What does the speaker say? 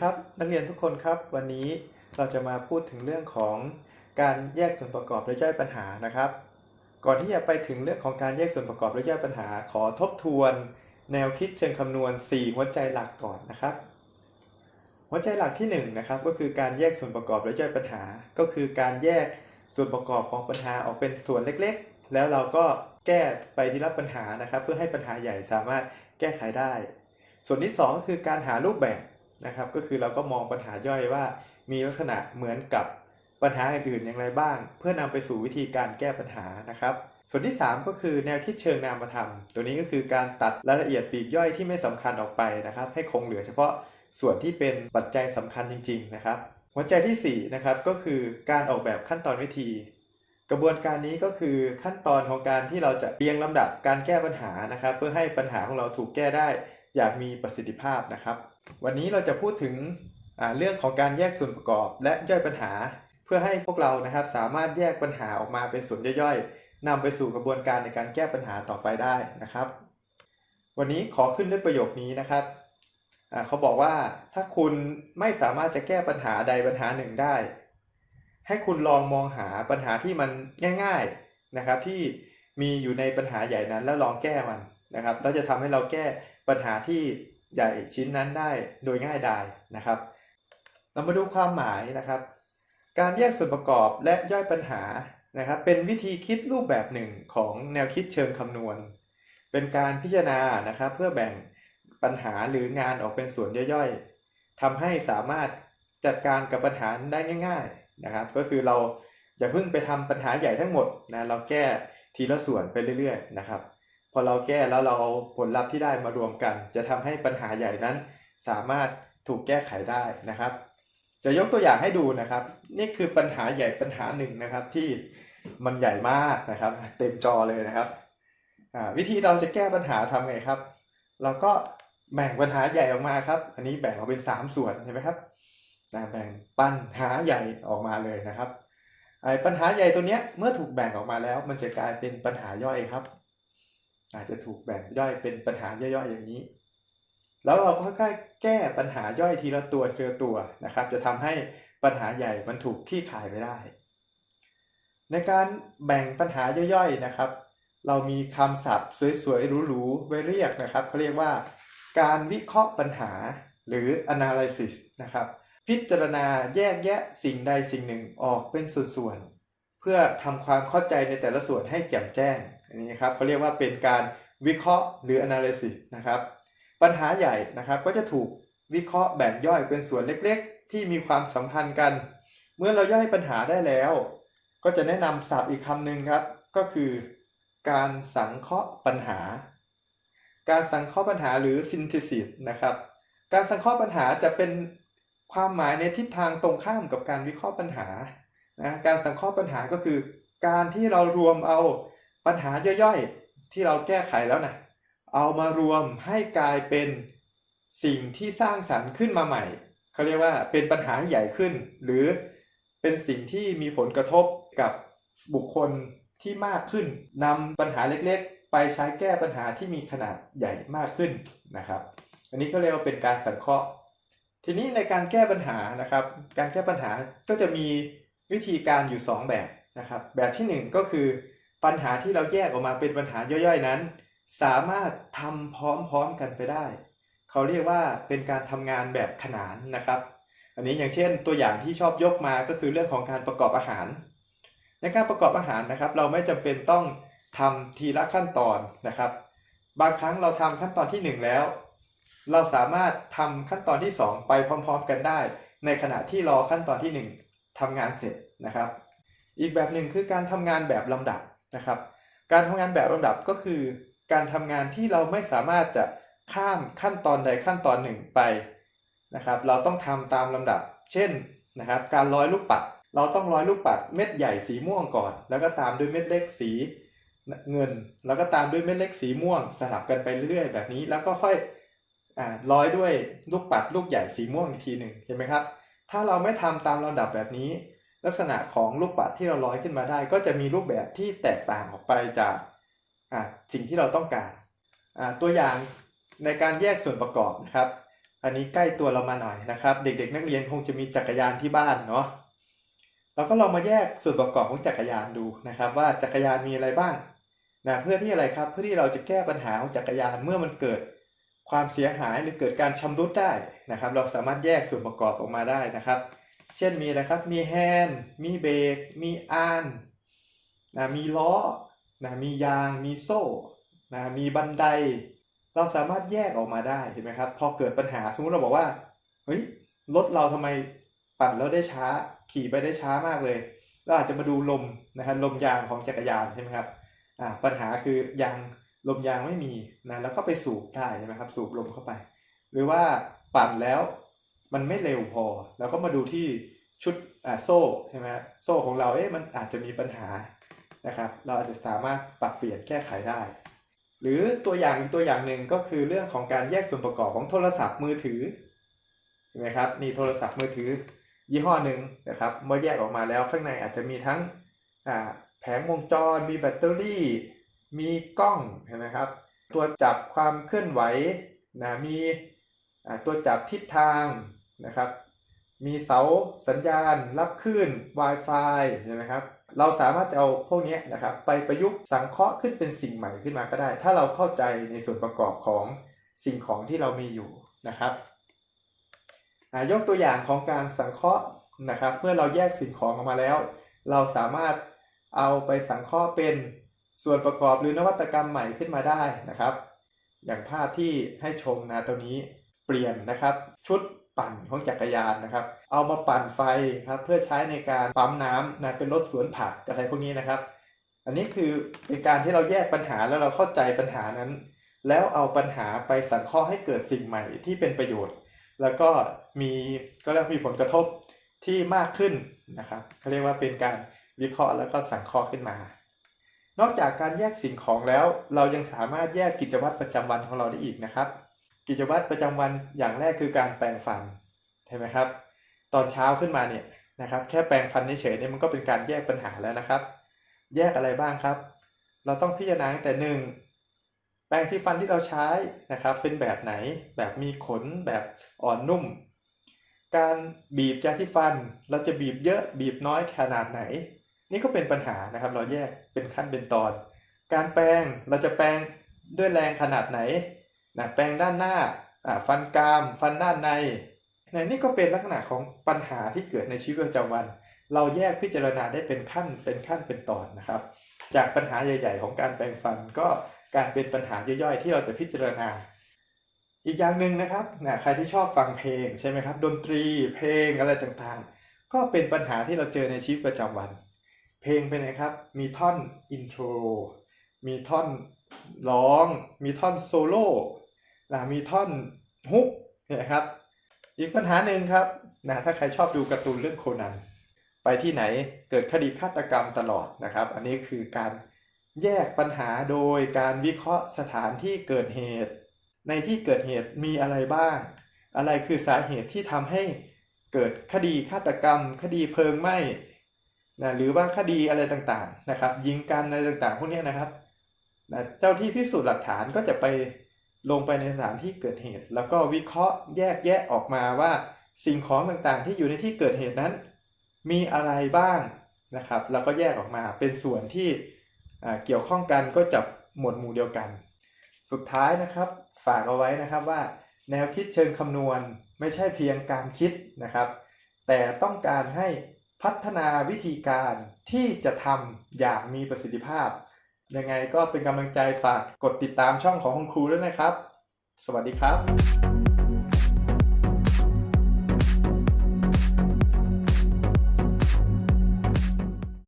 ครับ นักเรียนทุกคนครับ วันนี้เราจะมาพูดถึงเรื่องของการแยกส่วนประกอบและย่อยปัญหานะครับ ก่อนที่จะไปถึงเรื่องของการแยกส่วนประกอบและย่อยปัญหา ขอทบทวน แนวคิดเชิงคำนวณ 4 หัวใจหลักก่อนนะครับ หัวใจหลักที่1นะครับก็คือการแยกส่วนประกอบและย่อยปัญหา ก็คือการแยกส่วนประกอบของปัญหาออกเป็นส่วนเล็กๆ แล้วเราก็แก้ไปที่รับปัญหานะครับ เพื่อให้ปัญหาใหญ่สามารถแก้ไขได้ ส่วนที่2ก็คือการหารูปแบบ นะครับ ก็คือเราก็มองปัญหาย่อยว่า มีลักษณะเหมือนกับปัญหาอื่นๆอย่างไรบ้าง เพื่อนำไปสู่วิธีการแก้ปัญหานะครับ ส่วนที่ 3 ก็คือแนวคิดเชิงนามธรรม ตัวนี้ก็คือการตัดรายละเอียดปีกย่อยที่ไม่สำคัญออกไปนะครับ ให้คงเหลือเฉพาะส่วนที่เป็นปัจจัยสำคัญจริง ๆ นะครับ หัวใจที่4นะครับก็คือการออกแบบขั้นตอนวิธี กระบวนการนี้ก็คือขั้นตอนของการที่เราจะเรียงลำดับการแก้ปัญหานะครับ เพื่อให้ปัญหาของเราถูกแก้ได้อย่างมีประสิทธิภาพนะครับ วันนี้เราจะพูดถึงเรื่องของการแยกส่วนประกอบและย่อยปัญหา เพื่อให้พวกเรานะครับสามารถแยกปัญหาออกมาเป็นส่วนย่อยๆนำไปสู่กระบวนการในการแก้ปัญหาต่อไปได้นะครับ วันนี้ขอขึ้นด้วยประโยคนี้นะครับเขาบอกว่าถ้าคุณไม่สามารถจะแก้ปัญหาใดปัญหาหนึ่งได้ ให้คุณลองมองหาปัญหาที่มันง่าย ๆนะครับ ที่มีอยู่ในปัญหาใหญ่นั้นแล้วลองแก้มันนะครับแล้วจะทำให้เราแก้ปัญหาที่ ใหญ่ชิ้นนั้นได้โดยง่ายดายนะครับ เรามาดูความหมายนะครับ การแยกส่วนประกอบและย่อยปัญหานะครับ เป็นวิธีคิดรูปแบบหนึ่งของแนวคิดเชิงคำนวณ เป็นการพิจารณานะครับ เพื่อแบ่งปัญหาหรืองานออกเป็นส่วนย่อยๆทำให้สามารถจัดการกับปัญหาได้ง่าย ๆนะครับ ก็คือเราอย่าเพิ่งไปทำปัญหาใหญ่ทั้งหมดนะเราแก้ทีละส่วนไปเรื่อย ๆ นะครับ พอเราแก้แล้วเราเอาผลลัพธ์ที่ได้มารวมกัน จะทำให้ปัญหาใหญ่นั้น สามารถถูกแก้ไขได้นะครับ จะยกตัวอย่างให้ดูนะครับ นี่คือปัญหาใหญ่ปัญหาหนึ่งนะครับที่มันใหญ่มากนะครับ เต็มจอเลยนะครับวิธีเราจะแก้ปัญหาทำไงครับ เราก็แบ่งปัญหาใหญ่ออกมาครับ อันนี้แบ่งออกเป็น 3 ส่วนเห็นไหมครับแบ่งปัญหาใหญ่ออกมาเลยนะครับไอ้ปัญหาใหญ่ตัวเนี้ยเมื่อถูกแบ่งออกมาแล้ว มันจะกลายเป็นปัญหาย่อยครับ อาจจะถูกแบ่งย่อยเป็นปัญหาย่อยๆอย่างนี้ แล้วเราค่อยๆแก้ปัญหาย่อยทีละตัวทีละตัวนะครับ จะทำให้ปัญหาใหญ่มันถูกคลี่คลายไปได้ ในการแบ่งปัญหาย่อยๆนะครับ เรามีคำศัพท์สวยๆหรูๆไว้เรียกนะครับเขาเรียกว่า การวิเคราะห์ปัญหาหรือ analysis นะครับพิจารณาแยกแยะสิ่งใดสิ่งหนึ่งออกเป็นส่วนๆ เพื่อทำความเข้าใจในแต่ละส่วนให้แจ่มแจ้ง อันนี้ครับเขาเรียกว่าเป็นการวิเคราะห์หรือ analysis นะครับ ปัญหาใหญ่นะครับก็จะถูกวิเคราะห์แบ่งย่อยเป็นส่วนเล็กๆ ที่มีความสัมพันธ์กัน เมื่อเราย่อยปัญหาได้แล้ว ก็จะแนะนำศัพท์อีกคำหนึ่งครับ ก็คือ การสังเคราะห์ปัญหา การสังเคราะห์ปัญหาหรือ synthesis นะครับ การสังเคราะห์ปัญหาจะเป็นความหมายในทิศทางตรงข้ามกับการวิเคราะห์ปัญหานะการสังเคราะห์ปัญหาก็คือ การที่เรารวมเอา ปัญหาย่อยๆ ที่เราแก้ไขแล้วนะเอามารวมให้กลายเป็นสิ่งที่สร้างสรรค์ขึ้นมาใหม่เขาเรียกว่าเป็นปัญหาใหญ่ขึ้น หรือเป็นสิ่งที่มีผลกระทบกับบุคคลที่มากขึ้นนำปัญหาเล็กๆ ไปใช้แก้ปัญหาที่มีขนาดใหญ่มากขึ้นนะครับ อันนี้ก็เรียกว่าเป็นการสังเคราะห์ ทีนี้ในการแก้ปัญหานะครับ การแก้ปัญหาก็จะมีวิธีการอยู่ 2 แบบนะครับ แบบที่ 1 ก็คือ ปัญหาที่เราแยกออกมาเป็นปัญหาย่อยๆนั้น สามารถทำพร้อมๆกันไปได้ เขาเรียกว่าเป็นการทำงานแบบขนานนะครับ อันนี้อย่างเช่นตัวอย่างที่ชอบยกมาก็คือเรื่องของการประกอบอาหาร ในการประกอบอาหารนะครับ เราไม่จำเป็นต้องทำทีละขั้นตอนนะครับ บางครั้งเราทำขั้นตอนที่ 1 แล้ว เราสามารถทำขั้นตอนที่ 2 ไปพร้อม ๆ กันได้ ในขณะที่รอขั้นตอนที่ 1ทำงานเสร็จนะครับ อีกแบบหนึ่งคือการทำงานแบบลำดับ นะครับ การทำงานแบบลำดับก็คือ การทำงานที่เราไม่สามารถจะข้ามขั้นตอนใดขั้นตอนหนึ่งไปนะครับ เราต้องทำตามลำดับ เช่นนะครับ การร้อยลูกปัด เราต้องร้อยลูกปัดเม็ดใหญ่สีม่วงก่อน แล้วก็ตามด้วยเม็ดเล็กสีเงิน แล้วก็ตามด้วยเม็ดเล็กสีม่วง สลับกันไปเรื่อยๆ แบบนี้ แล้วก็ค่อยร้อยด้วยลูกปัดลูกใหญ่สีม่วงอีกทีหนึ่งเห็นไหมครับ ถ้าเราไม่ทำตามลำดับแบบนี้ ลักษณะของลูกปัดที่เราร้อยขึ้นมาได้ ก็จะมีรูปแบบที่แตกต่างออกไปจากสิ่งที่เราต้องการ ตัวอย่างในการแยกส่วนประกอบนะครับ อันนี้ใกล้ตัวเรามาหน่อยนะครับ เด็กๆ นักเรียนคงจะมีจักรยานที่บ้านเนาะเราก็ลองมาแยกส่วนประกอบของจักรยานดูนะครับ ว่าจักรยานมีอะไรบ้างนะเพื่อที่อะไรครับเพื่อที่เราจะแก้ปัญหาของจักรยานเมื่อมันเกิดความเสียหายหรือเกิดการชำรุดได้นะครับ เราสามารถแยกส่วนประกอบออกมาได้นะครับ เช่นมีอะไรครับ มีแฮนด์มีเบรกมีอานนะมีล้อนะมียาง มีโซ่นะมีบันได เราสามารถแยกออกมาได้เห็นไหมครับ พอเกิดปัญหาสมมติเราบอกว่า เฮ้ย รถเราทำไมปั่นแล้วได้ช้า ขี่ไปได้ช้ามากเลยเราอาจจะมาดูลมนะครับลมยางของจักรยานใช่ไหมครับอ่าปัญหาคือยางลมยางไม่มีนะแล้วก็ไปสูบได้ใช่ไหมครับ สูบลมเข้าไป หรือว่าปั่นแล้ว มันไม่เร็วพอ แล้วก็มาดูที่ชุดอ่าโซ่ใช่ไหมโซ่ของเราเอ๊ะมันอาจจะมีปัญหานะครับ เราอาจจะสามารถปรับเปลี่ยนแก้ไขได้ หรือตัวอย่างอีกตัวอย่างหนึ่งก็คือเรื่องของการแยกส่วนประกอบของโทรศัพท์มือถือเห็นไหมครับนี่โทรศัพท์มือถือ ยี่ห้อหนึ่งนะครับเมื่อแยกออกมาแล้วข้างในอาจจะมีทั้งอ่าแผงวงจร มีแบตเตอรี่ มีกล้องเห็นไหมครับ ตัวจับความเคลื่อนไหวนะมีอ่าตัวจับทิศทาง นะครับ มีเสาสัญญาณ รับคลื่น Wi-Fi ใช่ไหมครับ เราสามารถจะเอาพวกนี้นะครับไปประยุกต์สังเคราะห์ขึ้นเป็นสิ่งใหม่ขึ้นมาก็ได้ ถ้าเราเข้าใจในส่วนประกอบของสิ่งของที่เรามีอยู่นะครับยกตัวอย่างของการสังเคราะห์นะครับ เมื่อเราแยกสิ่งของออกมาแล้ว เราสามารถเอาไปสังเคราะห์เป็นส่วนประกอบหรือนวัตกรรมใหม่ขึ้นมาได้นะครับ อย่างภาพที่ให้ชมนะตัวนี้เปลี่ยนนะครับ ชุด ปั่นของจักรยานนะครับ เอามาปั่นไฟครับเพื่อใช้ในการปั๊มน้ำนะเป็นรถสวนผักอะไรพวกนี้นะครับ อันนี้คือเป็นการที่เราแยกปัญหาแล้วเราเข้าใจปัญหานั้น แล้วเอาปัญหาไปสังเคราะห์ให้เกิดสิ่งใหม่ที่เป็นประโยชน์ แล้วก็มีก็เรียกว่ามีผลกระทบที่มากขึ้นนะครับเขาเรียกว่าเป็นการวิเคราะห์แล้วก็สังเคราะห์ขึ้นมา นอกจากการแยกสิ่งของแล้ว เรายังสามารถแยกกิจวัตรประจำวันของเราได้อีกนะครับ กิจวัตรประจำวันอย่างแรกคือการแปรงฟันใช่ไหมครับ ตอนเช้าขึ้นมาเนี่ยนะครับ แค่แปรงฟันเฉยๆเนี่ยมันก็เป็นการแยกปัญหาแล้วนะครับ แยกอะไรบ้างครับ เราต้องพิจารณาแต่หนึ่งแปรงที่ฟันที่เราใช้นะครับ เป็นแบบไหนแบบมีขนแบบอ่อนนุ่ม การบีบยาที่ฟัน เราจะบีบเยอะบีบน้อยขนาดไหน นี่ก็เป็นปัญหานะครับ เราแยกเป็นขั้นเป็นตอน การแปรงเราจะแปรงด้วยแรงขนาดไหน นะแปรงด้านหน้าฟันกราม ฟันด้านในนะนี่ก็เป็นลักษณะของปัญหาที่เกิดในชีวิตประจำวัน เราแยกพิจารณาได้เป็นขั้นเป็นขั้นเป็นตอนนะครับ จากปัญหาใหญ่ ๆ ของการแปรงฟันก็กลายเป็นปัญหาย่อยๆ ที่เราจะพิจารณา อีกอย่างหนึ่งนะครับนะใครที่ชอบฟังเพลงใช่ไหมครับ ดนตรีเพลงอะไรต่างๆ ก็เป็นปัญหาที่เราเจอในชีวิตประจำวัน เพลงเป็นไงครับ มีท่อนอินโทร มีท่อนร้อง มีท่อนโซโล่ นะมีท่อนฮุกเนี่ยครับ อีกปัญหาหนึ่งครับนะถ้าใครชอบดูการ์ตูนเรื่องโคนันไปที่ไหนเกิดคดีฆาตกรรมตลอดนะครับ อันนี้คือการแยกปัญหาโดยการวิเคราะห์สถานที่เกิดเหตุ ในที่เกิดเหตุมีอะไรบ้าง อะไรคือสาเหตุที่ทำให้เกิดคดีฆาตกรรม คดีเพลิงไหม้นะหรือว่าคดีอะไรต่างๆนะครับ ยิงกันอะไรต่างๆ พวกนี้นะครับนะเจ้าที่พิสูจน์หลักฐานก็จะไป ลงไปในสถานที่เกิดเหตุ แล้วก็วิเคราะห์แยกแยะออกมาว่า สิ่งของต่างๆ ที่อยู่ในที่เกิดเหตุนั้น มีอะไรบ้างนะครับ แล้วก็แยกออกมาเป็นส่วนที่เกี่ยวข้องกันก็จับหมวดหมู่เดียวกัน สุดท้ายนะครับฝากเอาไว้นะครับว่า แนวคิดเชิงคำนวณไม่ใช่เพียงการคิดนะครับ แต่ต้องการให้พัฒนาวิธีการที่จะทำอย่างมีประสิทธิภาพ ยังไงก็เป็นกำลังใจฝากกดติดตามช่องของคุณครูด้วยนะครับ สวัสดีครับ